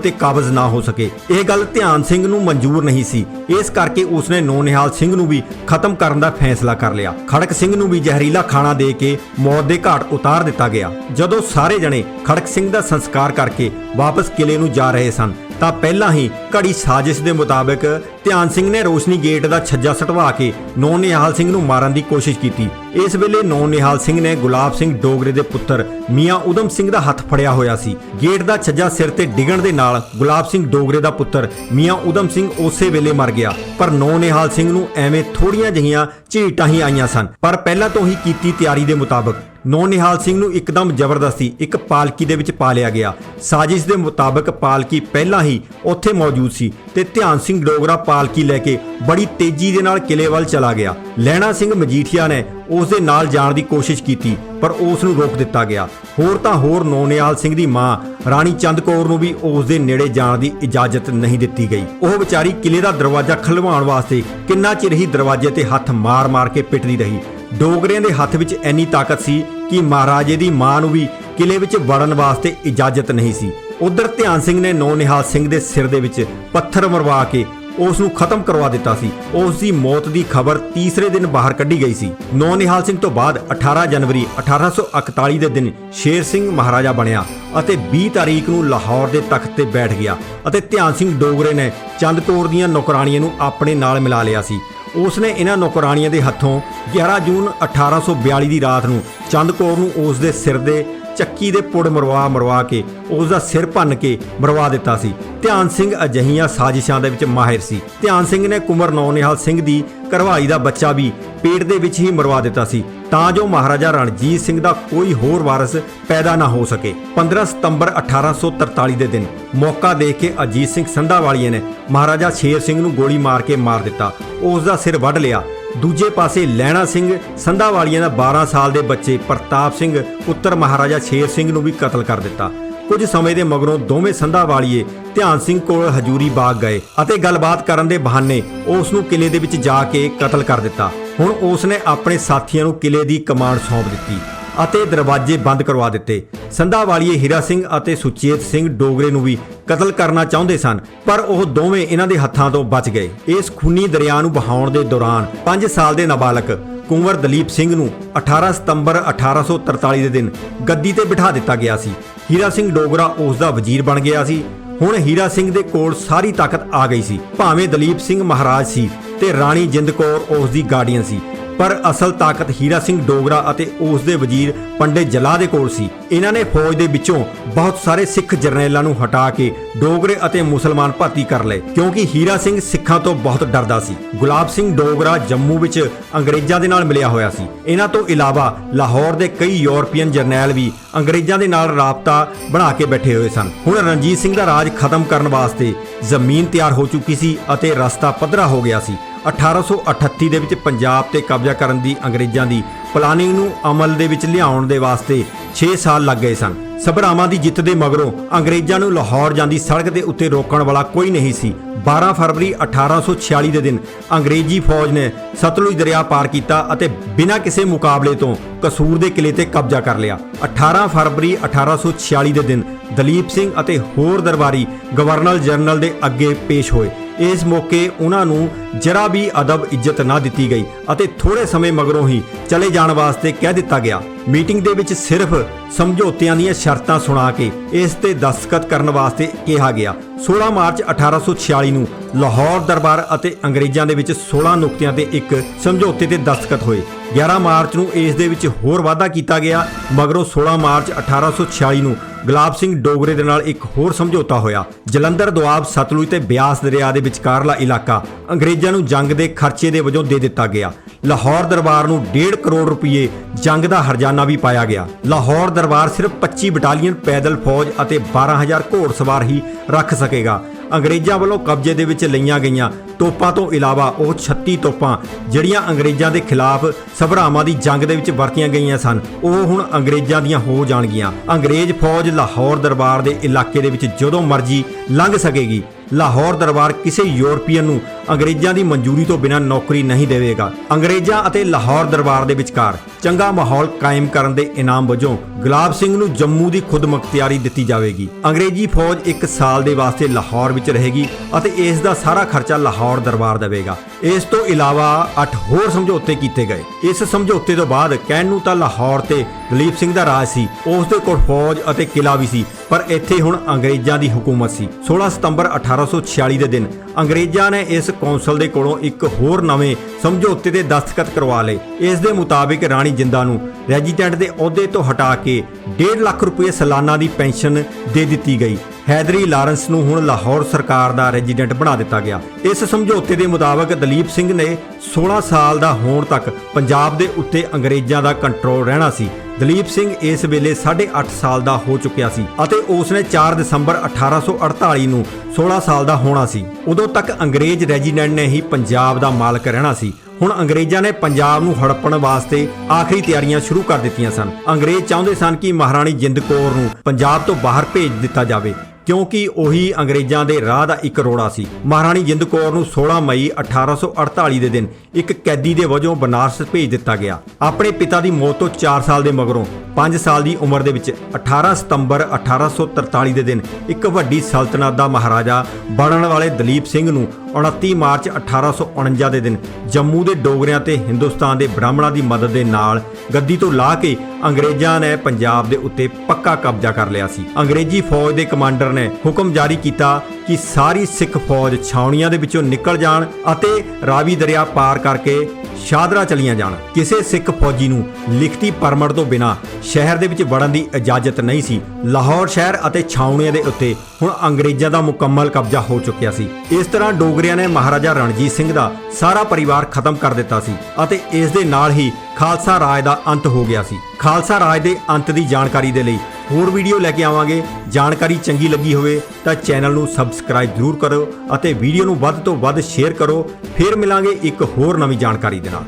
ਤੇ ਕਾਬਜ਼ ਨਾ ਹੋ ਸਕੇ। ਇਹ ਗੱਲ ਧਿਆਨ ਸਿੰਘ ਨੂੰ ਮਨਜ਼ੂਰ ਨਹੀਂ ਸੀ। ਇਸ ਕਰਕੇ ਉਸਨੇ ਨੌ ਨਿਹਾਲ ਸਿੰਘ ਨੂੰ ਵੀ ਖਤਮ ਕਰਨ ਦਾ ਫੈਸਲਾ ਕਰ ਲਿਆ। ਖੜਕ ਸਿੰਘ ਨੂੰ ਵੀ ਜ਼ਹਿਰੀਲਾ ਖਾਣਾ ਦੇ ਕੇ ਮੌਤ ਦੇ ਘਾਟ ਉਤਾਰ ਦਿੱਤਾ ਗਿਆ। ਜਦੋਂ ਸਾਰੇ ਜਣੇ ਖੜਕ ਸਿੰਘ ਦਾ ਸੰਸਕਾਰ ਕਰਕੇ ਵਾਪਸ ਕਿਲੇ ਨੂੰ ਜਾ ਰਹੇ ਸਨ, ਤਾਂ ਪਹਿਲਾਂ ਹੀ ਘੜੀ ਸਾਜ਼ਿਸ਼ ਦੇ ਮੁਤਾਬਕ ਧਿਆਨ ਸਿੰਘ ਨੇ ਰੋਸ਼ਨੀ ਗੇਟ ਦਾ ਛੱਜਾ ਸਟਵਾ ਕੇ ਨੌ ਨਿਹਾਲ ਸਿੰਘ ਨੂੰ ਮਾਰਨ ਦੀ ਕੋਸ਼ਿਸ਼ ਕੀਤੀ। ਇਸ ਵੇਲੇ ਨੌ ਨਿਹਾਲ ਸਿੰਘ ਨੇ ਗੁਲਾਬ ਸਿੰਘ ਡੋਗਰੇ ਦੇ ਪੁੱਤਰ ਮੀਆਂ ਉਦਮ ਸਿੰਘ ਦਾ ਹੱਥ ਫੜਿਆ ਹੋਇਆ ਸੀ। ਗੇਟ ਦਾ ਛੱਜਾ ਸਿਰ ਤੇ ਡਿੱਗਣ ਦੇ ਨਾਲ ਗੁਲਾਬ ਸਿੰਘ ਡੋਗਰੇ ਦਾ ਪੁੱਤਰ ਮੀਆਂ ਉਦਮ ਸਿੰਘ ਉਸੇ ਵੇਲੇ ਮਰ ਗਿਆ। ਪਰ ਨੌ ਨਿਹਾਲ ਸਿੰਘ ਨੂੰ ਐਵੇਂ ਥੋੜੀਆਂ ਜਹੀਆਂ ਝੀਟਾਂ ਹੀ ਆਈਆਂ ਸਨ। ਪਰ ਪਹਿਲਾਂ ਤੋਂ ਹੀ ਕੀਤੀ ਤਿਆਰੀ ਦੇ ਮੁਤਾਬਕ ਨੌ ਨਿਹਾਲ ਸਿੰਘ ਨੂੰ ਇੱਕਦਮ ਜ਼ਬਰਦਸਤੀ ਇੱਕ ਪਾਲਕੀ ਦੇ ਵਿੱਚ ਪਾ ਲਿਆ ਗਿਆ। ਸਾਜ਼ਿਸ਼ ਦੇ ਮੁਤਾਬਕ ਪਾਲਕੀ ਪਹਿਲਾਂ ਹੀ ਉੱਥੇ ਮੌਜੂਦ ਸੀ ਤੇ ਧਿਆਨ ਸਿੰਘ ਡੋਗਰਾ ਪਾਲਕੀ ਲੈ ਕੇ ਬੜੀ ਤੇਜ਼ੀ ਦੇ ਨਾਲ ਕਿਲੇ ਵੱਲ ਚਲਾ ਗਿਆ। ਲੈਣਾ ਸਿੰਘ ਮਜੀਠੀਆ ਨੇ ਉਸ ਦੇ ਨਾਲ ਜਾਣ ਦੀ ਕੋਸ਼ਿਸ਼ ਕੀਤੀ, ਪਰ ਉਸ ਨੂੰ ਰੋਕ ਦਿੱਤਾ ਗਿਆ। ਹੋਰ ਤਾਂ ਹੋਰ ਨੌ ਸਿੰਘ ਦੀ ਮਾਂ ਰਾਣੀ ਚੰਦ ਕੌਰ ਨੂੰ ਵੀ ਉਸ ਦੇ ਨੇੜੇ ਜਾਣ ਦੀ ਇਜਾਜ਼ਤ ਨਹੀਂ ਦਿੱਤੀ ਗਈ। ਉਹ ਵਿਚਾਰੀ ਕਿਲੇ ਦਾ ਦਰਵਾਜ਼ਾ ਖਲਵਾਉਣ ਵਾਸਤੇ ਕਿੰਨਾ ਚਿਰ ਹੀ ਦਰਵਾਜ਼ੇ ਤੇ ਹੱਥ ਮਾਰ-ਮਾਰ ਕੇ ਪਿੱਟਦੀ ਰਹੀ। ਡੋਗਰਿਆਂ ਦੇ ਹੱਥ ਵਿੱਚ ਇੰਨੀ ਤਾਕਤ ਸੀ ਕਿ ਮਹਾਰਾਜੇ ਦੀ ਮਾਂ ਨੂੰ ਵੀ ਕਿਲੇ ਵਿੱਚ ਵੜਨ ਵਾਸਤੇ ਇਜਾਜ਼ਤ ਨਹੀਂ ਸੀ। ਉਧਰ ਧਿਆਨ ਸਿੰਘ ਨੇ ਨੌ ਨਿਹਾਲ ਸਿੰਘ ਦੇ ਸਿਰ ਦੇ ਵਿੱਚ ਪੱਥਰ ਮਰਵਾ ਕੇ ਉਸ ਨੂੰ ਖਤਮ ਕਰਵਾ ਦਿੱਤਾ ਸੀ। ਉਸ ਦੀ ਮੌਤ ਦੀ ਖਬਰ ਤੀਸਰੇ ਦਿਨ ਬਾਹਰ ਕੱਢੀ ਗਈ ਸੀ। ਨੌ ਨਿਹਾਲ ਸਿੰਘ ਤੋਂ ਬਾਅਦ 18 ਜਨਵਰੀ 1841 ਦੇ ਦਿਨ ਸ਼ੇਰ ਸਿੰਘ ਮਹਾਰਾਜਾ ਬਣਿਆ ਅਤੇ 20 ਤਾਰੀਖ ਨੂੰ ਲਾਹੌਰ ਦੇ ਤਖਤ ਤੇ ਬੈਠ ਗਿਆ ਅਤੇ ਧਿਆਨ ਸਿੰਘ ਡੋਗਰੇ ਨੇ ਚੰਦਕੌਰ ਦੀਆਂ ਨੌਕਰਾਣੀਆਂ ਨੂੰ ਆਪਣੇ ਨਾਲ ਮਿਲਾ ਲਿਆ ਸੀ। ਉਸ ਨੇ ਇਹਨਾਂ ਨੌਕਰਾਣੀਆਂ ਦੇ ਹੱਥੋਂ 11 ਜੂਨ 1842 ਦੀ ਰਾਤ ਨੂੰ ਚੰਦਕੌਰ ਨੂੰ ਉਸ ਦੇ ਸਿਰ ਦੇ ਚੱਕੀ ਦੇ ਪੁੜ ਮਰਵਾ ਮਰਵਾ ਕੇ ਉਸ ਦਾ ਸਿਰ ਭੰਨ ਕੇ ਮਰਵਾ ਦਿੱਤਾ ਸੀ। ਧਿਆਨ ਸਿੰਘ ਅਜਹੀਆਂ ਸਾਜ਼ਿਸ਼ਾਂ ਦੇ ਵਿੱਚ ਮਾਹਿਰ ਸੀ। ਧਿਆਨ ਸਿੰਘ ਨੇ ਕੁਮਰ ਨੌਨਿਹਾਲ ਸਿੰਘ ਦੀ ਕਰਵਾਈ ਦਾ ਬੱਚਾ ਵੀ ਪੇਟ ਦੇ ਵਿੱਚ ਹੀ ਮਰਵਾ ਦਿੱਤਾ ਸੀ। ਤਾਂ ਜੋ ਮਹਾਰਾਜਾ ਰਣਜੀਤ ਸਿੰਘ ਦਾ ਕੋਈ ਹੋਰ ਵਾਰਸ ਪੈਦਾ ਨਾ ਹੋ ਸਕੇ। 15 ਸਤੰਬਰ 1843 ਦੇ ਦਿਨ ਮੌਕਾ ਦੇਖ ਕੇ ਅਜੀਤ ਸਿੰਘ ਸੰਧਾਵਾਲੀਏ ਨੇ ਮਹਾਰਾਜਾ ਸ਼ੇਰ ਸਿੰਘ ਨੂੰ ਗੋਲੀ ਮਾਰ ਕੇ ਮਾਰ ਦਿੱਤਾ। ਉਸ ਦਾ ਸਿਰ ਵੱਢ ਲਿਆ। ਦੂਜੇ ਪਾਸੇ ਲੈਣਾ ਸਿੰਘ ਸੰਧਾਵਾਲੀਆਂ ਦਾ 12 ਸਾਲ ਦੇ ਬੱਚੇ ਪ੍ਰਤਾਪ ਸਿੰਘ, ਪੁੱਤਰ ਮਹਾਰਾਜਾ ਸ਼ੇਰ ਸਿੰਘ ਨੂੰ ਵੀ ਕਤਲ ਕਰ ਦਿੱਤਾ। ਕੁਝ ਸਮੇਂ ਦੇ ਮਗਰੋਂ ਦੋਵੇਂ ਸੰਧਾਵਾਲੀਏ ਧਿਆਨ ਸਿੰਘ ਕੋਲ ਹਜੂਰੀ ਬਾਗ ਗਏ ਅਤੇ ਗੱਲਬਾਤ ਕਰਨ ਦੇ ਬਹਾਨੇ ਉਸ ਨੂੰ ਕਿਲੇ ਦੇ ਵਿੱਚ ਜਾ ਕੇ ਕਤਲ ਕਰ ਦਿੱਤਾ। ਹੁਣ ਉਸ ਨੇ ਆਪਣੇ ਸਾਥੀਆਂ ਨੂੰ ਕਿਲੇ ਦੀ ਕਮਾਂਡ ਸੌਂਪ ਦਿੱਤੀ। ਅਤੇ ਦਰਵਾਜ਼ੇ ਬੰਦ ਕਰਵਾ ਦਿੱਤੇ। ਸੰਧਾ ਵਾਲੀਏ ਹੀਰਾ ਸਿੰਘ ਅਤੇ ਸੁਚੇਤ ਸਿੰਘ ਡੋਗਰੇ ਨੂੰ ਵੀ ਕਤਲ ਕਰਨਾ ਚਾਹੁੰਦੇ ਸਨ, ਪਰ ਉਹ ਦੋਵੇਂ ਇਹਨਾਂ ਦੇ ਹੱਥਾਂ ਤੋਂ ਬਚ ਗਏ। ਇਸ ਖੂਨੀ ਦਰਿਆ ਨੂੰ ਬਹਾਉਣ ਦੇ ਦੌਰਾਨ 5 ਸਾਲ ਦੇ ਨਾਬਾਲਗ ਕੁੰਵਰ ਦਲੀਪ ਸਿੰਘ ਨੂੰ 18 ਸਤੰਬਰ 1843 ਦੇ ਦਿਨ ਗੱਦੀ ਤੇ ਬਿਠਾ ਦਿੱਤਾ ਗਿਆ ਸੀ। ਹੀਰਾ ਸਿੰਘ ਡੋਗਰਾ ਉਸ ਦਾ ਵਜ਼ੀਰ ਬਣ ਗਿਆ ਸੀ। ਹੁਣ ਹੀਰਾ ਸਿੰਘ ਦੇ ਕੋਲ ਸਾਰੀ ਤਾਕਤ ਆ ਗਈ ਸੀ। ਭਾਵੇਂ ਦਲੀਪ ਸਿੰਘ ਮਹਾਰਾਜ ਸੀ ਤੇ ਰਾਣੀ ਜਿੰਦ ਕੌਰ ਉਸ ਦੀ ਗਾਰਡੀਅਨ ਸੀ। ਪਰ ਅਸਲ ਤਾਕਤ ਹੀਰਾ ਸਿੰਘ ਡੋਗਰਾ ਅਤੇ ਉਸ ਦੇ ਵਜ਼ੀਰ ਪੰਡਿਤ ਜਲਾ ਦੇ ਕੋਲ ਸੀ। ਇਹਨਾਂ ਨੇ ਫੌਜ ਦੇ ਵਿੱਚੋਂ ਬਹੁਤ ਸਾਰੇ ਸਿੱਖ ਜਰਨੈਲਾਂ ਨੂੰ ਹਟਾ ਕੇ ਡੋਗਰੇ ਅਤੇ ਮੁਸਲਮਾਨ ਭਰਤੀ ਕਰ ਲਏ, ਕਿਉਂਕਿ ਹੀਰਾ ਸਿੰਘ ਸਿੱਖਾਂ ਤੋਂ ਬਹੁਤ ਡਰਦਾ ਸੀ। ਗੁਲਾਬ ਸਿੰਘ ਡੋਗਰਾ ਜੰਮੂ ਵਿੱਚ ਅੰਗਰੇਜ਼ਾਂ ਦੇ ਨਾਲ ਮਿਲਿਆ ਹੋਇਆ ਸੀ। ਇਹਨਾਂ ਤੋਂ ਇਲਾਵਾ ਲਾਹੌਰ ਦੇ ਕਈ ਯੂਰਪੀਅਨ ਜਰਨੈਲ ਵੀ ਅੰਗਰੇਜ਼ਾਂ ਦੇ ਨਾਲ ਰਾਬਤਾ ਬਣਾ ਕੇ ਬੈਠੇ ਹੋਏ ਸਨ। ਹੁਣ ਰਣਜੀਤ ਸਿੰਘ ਦਾ ਰਾਜ ਖਤਮ ਕਰਨ ਵਾਸਤੇ ਜ਼ਮੀਨ ਤਿਆਰ ਹੋ ਚੁੱਕੀ ਸੀ ਅਤੇ ਰਸਤਾ ਪੱਧਰਾ ਹੋ ਗਿਆ ਸੀ। 1838 ਦੇ ਵਿੱਚ ਪੰਜਾਬ ਤੇ ਕਬਜ਼ਾ ਕਰਨ ਦੀ ਅੰਗਰੇਜ਼ਾਂ ਦੀ ਪਲਾਨਿੰਗ ਨੂੰ ਅਮਲ ਦੇ ਵਿੱਚ ਲਿਆਉਣ ਦੇ ਵਾਸਤੇ 6 ਸਾਲ ਲੱਗ ਗਏ ਸਨ। ਸਭਰਾਵਾਂ ਦੀ ਜਿੱਤ ਦੇ ਮਗਰੋਂ ਅੰਗਰੇਜ਼ਾਂ ਨੂੰ ਲਾਹੌਰ ਜਾਂਦੀ ਸੜਕ ਦੇ ਉੱਤੇ ਰੋਕਣ ਵਾਲਾ ਕੋਈ ਨਹੀਂ ਸੀ। 12 ਫਰਵਰੀ 1846 ਦੇ ਦਿਨ ਅੰਗਰੇਜ਼ੀ ਫੌਜ ਨੇ ਸਤਲੁਜ ਦਰਿਆ ਪਾਰ ਕੀਤਾ ਅਤੇ ਬਿਨਾਂ ਕਿਸੇ ਮੁਕਾਬਲੇ ਤੋਂ ਕਸੂਰ ਦੇ ਕਿਲੇ ਤੇ ਕਬਜ਼ਾ ਕਰ ਲਿਆ। 18 ਫਰਵਰੀ 1846 ਦੇ ਦਿਨ ਦਲੀਪ ਸਿੰਘ ਅਤੇ ਹੋਰ ਦਰਬਾਰੀ ਗਵਰਨਰ ਜਨਰਲ ਦੇ ਅੱਗੇ ਪੇਸ਼ ਹੋਏ। ਇਸ ਮੌਕੇ ਉਹਨਾਂ ਨੂੰ ਜਰਾ ਵੀ ਅਦਬ, ਇੱਜ਼ਤ ਨਾ ਦਿੱਤੀ ਗਈ ਅਤੇ ਥੋੜੇ ਸਮੇਂ ਮਗਰੋਂ ਹੀ ਚਲੇ ਜਾਣ ਵਾਸਤੇ ਕਹਿ ਦਿੱਤਾ ਗਿਆ। ਮੀਟਿੰਗ ਦੇ ਵਿੱਚ ਸਿਰਫ ਸਮਝੌਤਿਆਂ ਦੀਆਂ ਸ਼ਰਤਾਂ ਸੁਣਾ ਕੇ ਇਸ ਤੇ ਦਸਤਖਤ ਕਰਨ ਵਾਸਤੇ ਕਿਹਾ ਗਿਆ। 16 ਮਾਰਚ 1846 ਨੂੰ ਲਾਹੌਰ ਦਰਬਾਰ ਅਤੇ ਅੰਗਰੇਜ਼ਾਂ ਦੇ ਵਿੱਚ 16 ਨੁਕਤਿਆਂ ਤੇ ਇੱਕ ਸਮਝੌਤੇ ਤੇ ਦਸਤਖਤ ਹੋਏ। 11 ਮਾਰਚ ਨੂੰ ਇਸ ਦੇ ਵਿੱਚ ਹੋਰ ਵਾਧਾ ਕੀਤਾ ਗਿਆ, ਮਗਰੋਂ 16 ਮਾਰਚ 1846 ਨੂੰ ਗੁਲਾਬ ਸਿੰਘ ਡੋਗਰੇ ਦੇ ਨਾਲ ਇੱਕ ਹੋਰ ਸਮਝੌਤਾ ਹੋਇਆ। ਜਲੰਧਰ ਦੁਆਬ ਸਤਲੁਜ ਤੇ ਬਿਆਸ ਦਰਿਆ ਦੇ ਵਿਚਕਾਰਲਾ ਇਲਾਕਾ ਅੰਗਰੇਜ਼ਾਂ ਨੂੰ ਜੰਗ ਦੇ ਖਰਚੇ ਦੇ ਵਜੋਂ ਦੇ ਦਿੱਤਾ ਗਿਆ। ਲਾਹੌਰ ਦਰਬਾਰ ਨੂੰ 1.5 ਕਰੋੜ ਰੁਪਏ ਜੰਗ ਦਾ ਹਰਜਾਨਾ ਵੀ ਪਾਇਆ ਗਿਆ। ਲਾਹੌਰ ਦਰਬਾਰ ਸਿਰਫ 25 ਬਟਾਲੀਅਨ ਪੈਦਲ ਫੌਜ ਅਤੇ 12000 ਘੋੜਸਵਾਰ ਹੀ ਰੱਖ ਸਕੇਗਾ। ਅੰਗਰੇਜ਼ਾਂ ਵੱਲੋਂ ਕਬਜ਼ੇ ਦੇ ਵਿੱਚ ਲਈਆਂ ਗਈਆਂ। ਤੋਪਾਂ ਤੋਂ ਇਲਾਵਾ ਉਹ 36 ਤੋਪਾਂ ਜਿਹੜੀਆਂ ਅੰਗਰੇਜ਼ਾਂ ਦੇ ਖਿਲਾਫ ਸਭਰਾਵਾਂ ਦੀ ਜੰਗ ਦੇ ਵਿੱਚ ਵਰਤੀਆਂ ਗਈਆਂ ਸਨ, ਉਹ ਹੁਣ ਅੰਗਰੇਜ਼ਾਂ ਦੀਆਂ ਹੋ ਜਾਣਗੀਆਂ। ਅੰਗਰੇਜ਼ ਫੌਜ ਲਾਹੌਰ ਦਰਬਾਰ ਦੇ ਇਲਾਕੇ ਦੇ ਵਿੱਚ ਜਦੋਂ ਮਰਜ਼ੀ ਲੰਘ ਸਕੇਗੀ। ਲਾਹੌਰ ਦਰਬਾਰ ਕਿਸੇ ਯੂਰਪੀਅਨ ਨੂੰ ਅੰਗਰੇਜ਼ਾਂ ਦੀ ਮਨਜ਼ੂਰੀ ਤੋਂ ਬਿਨਾਂ ਨੌਕਰੀ ਨਹੀਂ ਦੇਵੇਗਾ। ਅੰਗਰੇਜ਼ਾਂ ਅਤੇ ਲਾਹੌਰ ਦਰਬਾਰ ਦੇ ਵਿਚਕਾਰ ਚੰਗਾ ਮਾਹੌਲ ਕਾਇਮ ਕਰਨ ਦੇ ਇਨਾਮ ਵਜੋਂ ਗੁਲਾਬ ਸਿੰਘ ਨੂੰ ਜੰਮੂ ਦੀ ਖੁਦਮੁਖਤਿਆਰੀ ਦਿੱਤੀ ਜਾਵੇਗੀ। ਅੰਗਰੇਜ਼ੀ ਫੌਜ 1 ਸਾਲ ਦੇ ਵਾਸਤੇ ਲਾਹੌਰ ਵਿੱਚ ਰਹੇਗੀ ਅਤੇ ਇਸ ਦਾ ਸਾਰਾ ਖਰਚਾ ਲਾਹੌਰ ਦਰਬਾਰ ਦੇਵੇਗਾ। ਇਸ ਤੋਂ ਇਲਾਵਾ 8 ਹੋਰ ਸਮਝੌਤੇ ਕੀਤੇ ਗਏ। ਇਸ ਸਮਝੌਤੇ ਤੋਂ ਬਾਅਦ ਕਹਿਣ ਨੂੰ ਤਾਂ ਲਾਹੌਰ ਤੇ ਦਲੀਪ ਸਿੰਘ ਦਾ ਰਾਜ ਸੀ, ਉਸ ਦੇ ਕੋਲ ਫੌਜ ਅਤੇ ਕਿਲਾ ਵੀ ਸੀ, ਪਰ ਇੱਥੇ ਹੁਣ ਅੰਗਰੇਜ਼ਾਂ ਦੀ ਹਕੂਮਤ ਸੀ। 16 ਸਤੰਬਰ 1846 ਦੇ ਦਿਨ ਅੰਗਰੇਜ਼ਾਂ ਨੇ ਇਸ ਕੌਂਸਲ ਦੇ ਕੋਲੋਂ ਇੱਕ ਹੋਰ ਨਵੇਂ ਸਮਝੌਤੇ ਦੇ ਦਸਤਖਤ ਕਰਵਾ ਲਏ। ਇਸ ਦੇ ਮੁਤਾਬਿਕ ਰਾਣੀ ਜਿੰਦਾ ਨੂੰ ਰੈਜੀਡੈਂਟ ਦੇ ਅਹੁਦੇ ਤੋਂ ਹਟਾ ਕੇ 1.5 ਲੱਖ ਰੁਪਏ ਸਾਲਾਨਾ ਦੀ ਪੈਨਸ਼ਨ ਦੇ ਦਿੱਤੀ ਗਈ। ਹੈਦਰੀ ਲਾਰੈਂਸ ਨੂੰ ਹੁਣ ਲਾਹੌਰ ਸਰਕਾਰ ਦਾ ਰੈਜ਼ੀਡੈਂਟ ਬਣਾ ਦਿੱਤਾ ਗਿਆ। ਇਸ ਸਮਝੌਤੇ ਦੇ ਮੁਤਾਬਕ ਦਲੀਪ ਸਿੰਘ ਨੇ 16 ਸਾਲ ਦਾ ਹੋਣ ਤੱਕ ਪੰਜਾਬ ਦੇ ਉੱਤੇ ਅੰਗਰੇਜ਼ਾਂ ਦਾ ਕੰਟਰੋਲ ਰਹਿਣਾ ਸੀ। ਦਲੀਪ ਸਿੰਘ ਇਸ ਵੇਲੇ 8.5 ਸਾਲ ਦਾ ਹੋ ਚੁੱਕਿਆ ਸੀ ਅਤੇ ਉਸ ਨੇ 4 ਦਸੰਬਰ 1848 ਨੂੰ 16 ਸਾਲ ਦਾ ਹੋਣਾ ਸੀ। ਉਦੋਂ ਤੱਕ ਅੰਗਰੇਜ਼ ਰੈਜ਼ੀਡੈਂਟ ਨੇ ਹੀ ਪੰਜਾਬ ਦਾ ਮਾਲਕ ਰਹਿਣਾ ਸੀ। ਹੁਣ ਅੰਗਰੇਜ਼ਾਂ ਨੇ ਪੰਜਾਬ ਨੂੰ ਹੜਪਣ ਵਾਸਤੇ ਆਖਰੀ ਤਿਆਰੀਆਂ ਸ਼ੁਰੂ ਕਰ ਦਿੱਤੀਆਂ ਸਨ। ਅੰਗਰੇਜ਼ ਚਾਹੁੰਦੇ ਸਨ ਕਿ ਮਹਾਰਾਣੀ ਜਿੰਦ ਕੌਰ ਨੂੰ ਪੰਜਾਬ ਤੋਂ ਬਾਹਰ ਭੇਜ ਦਿੱਤਾ ਜਾਵੇ। ਕਿਉਂਕਿ ਉਹੀ ਅੰਗਰੇਜ਼ਾਂ ਦੇ ਰਾਹ ਦਾ ਇੱਕ ਰੋੜਾ ਸੀ। ਮਹਾਰਾਣੀ ਜਿੰਦ ਕੌਰ ਨੂੰ 16 ਮਈ 1848 ਦੇ ਦਿਨ ਇੱਕ ਕੈਦੀ ਦੇ ਵਜੋਂ ਬਨਾਰਸ ਭੇਜ ਦਿੱਤਾ ਗਿਆ। ਆਪਣੇ ਪਿਤਾ ਦੀ ਮੌਤ ਤੋਂ 4 ਸਾਲ ਦੇ ਮਗਰੋਂ 5 ਸਾਲ ਦੀ ਉਮਰ ਦੇ ਵਿੱਚ 18 ਸਤੰਬਰ 1843 ਦੇ ਦਿਨ ਇੱਕ ਵੱਡੀ ਸਲਤਨਤ ਦਾ ਮਹਾਰਾਜਾ ਬਣਨ ਵਾਲੇ ਦਲੀਪ ਸਿੰਘ ਨੂੰ 29 ਮਾਰਚ 1849 ਦੇ ਦਿਨ ਜੰਮੂ ਦੇ ਡੋਗਰਿਆਂ ਤੇ ਹਿੰਦੁਸਤਾਨ ਦੇ ਬ੍ਰਾਹਮਣਾਂ ਦੀ ਮਦਦ ਦੇ ਨਾਲ ਗੱਦੀ ਤੋਂ ਲਾ ਕੇ ਅੰਗਰੇਜ਼ਾਂ ਨੇ ਪੰਜਾਬ ਦੇ ਉੱਤੇ ਪੱਕਾ ਕਬਜ਼ਾ ਕਰ ਲਿਆ ਸੀ। ਅੰਗਰੇਜ਼ੀ ਫੌਜ ਦੇ ਕਮਾਂਡਰ ਨੇ ਹੁਕਮ ਜਾਰੀ ਕੀਤਾ ਕਿ ਸਾਰੀ ਸਿੱਖ ਫੌਜ ਛਾਉਣੀਆਂ ਦੇ ਵਿੱਚੋਂ ਨਿਕਲ ਜਾਣ ਅਤੇ ਰਾਵੀ ਦਰਿਆ ਪਾਰ ਕਰਕੇ ਸ਼ਾਦਰਾ ਚਲੀਆਂ ਜਾਣ। ਕਿਸੇ ਸਿੱਖ ਫੌਜੀ ਨੂੰ ਲਿਖਤੀ ਪਰਮਿਟ ਤੋਂ ਬਿਨਾ ਸ਼ਹਿਰ ਦੇ ਵਿੱਚ ਵੜਨ ਦੀ ਇਜਾਜ਼ਤ ਨਹੀਂ ਸੀ। ਲਾਹੌਰ ਸ਼ਹਿਰ ਅਤੇ ਛਾਉਣੀਆਂ ਦੇ ਉੱਤੇ ਹੁਣ ਅੰਗਰੇਜ਼ਾਂ ਦਾ ਮੁਕੰਮਲ ਕਬਜ਼ਾ ਹੋ ਚੁੱਕਿਆ ਸੀ। ਇਸ ਤਰ੍ਹਾਂ ਡੋਗਰਿਆਂ ਨੇ ਮਹਾਰਾਜਾ ਰਣਜੀਤ ਸਿੰਘ ਦਾ ਸਾਰਾ ਪਰਿਵਾਰ ਖਤਮ ਕਰ ਦਿੱਤਾ ਸੀ ਅਤੇ ਇਸ ਦੇ ਨਾਲ ਹੀ ਖਾਲਸਾ ਰਾਜ ਦਾ ਅੰਤ ਹੋ ਗਿਆ ਸੀ। ਖਾਲਸਾ ਰਾਜ ਦੇ ਅੰਤ ਦੀ ਜਾਣਕਾਰੀ ਦੇ ਲਈ ਹੋਰ ਵੀਡੀਓ ਲੈ ਕੇ ਆਵਾਂਗੇ। ਜਾਣਕਾਰੀ ਚੰਗੀ ਲੱਗੀ ਹੋਵੇ ਤਾਂ ਚੈਨਲ ਨੂੰ ਸਬਸਕ੍ਰਾਈਬ ਜ਼ਰੂਰ ਕਰੋ ਅਤੇ ਵੀਡੀਓ ਨੂੰ ਵੱਧ ਤੋਂ ਵੱਧ ਸ਼ੇਅਰ ਕਰੋ ਫਿਰ ਮਿਲਾਂਗੇ ਇੱਕ ਹੋਰ ਨਵੀਂ ਜਾਣਕਾਰੀ ਦੇ ਨਾਲ।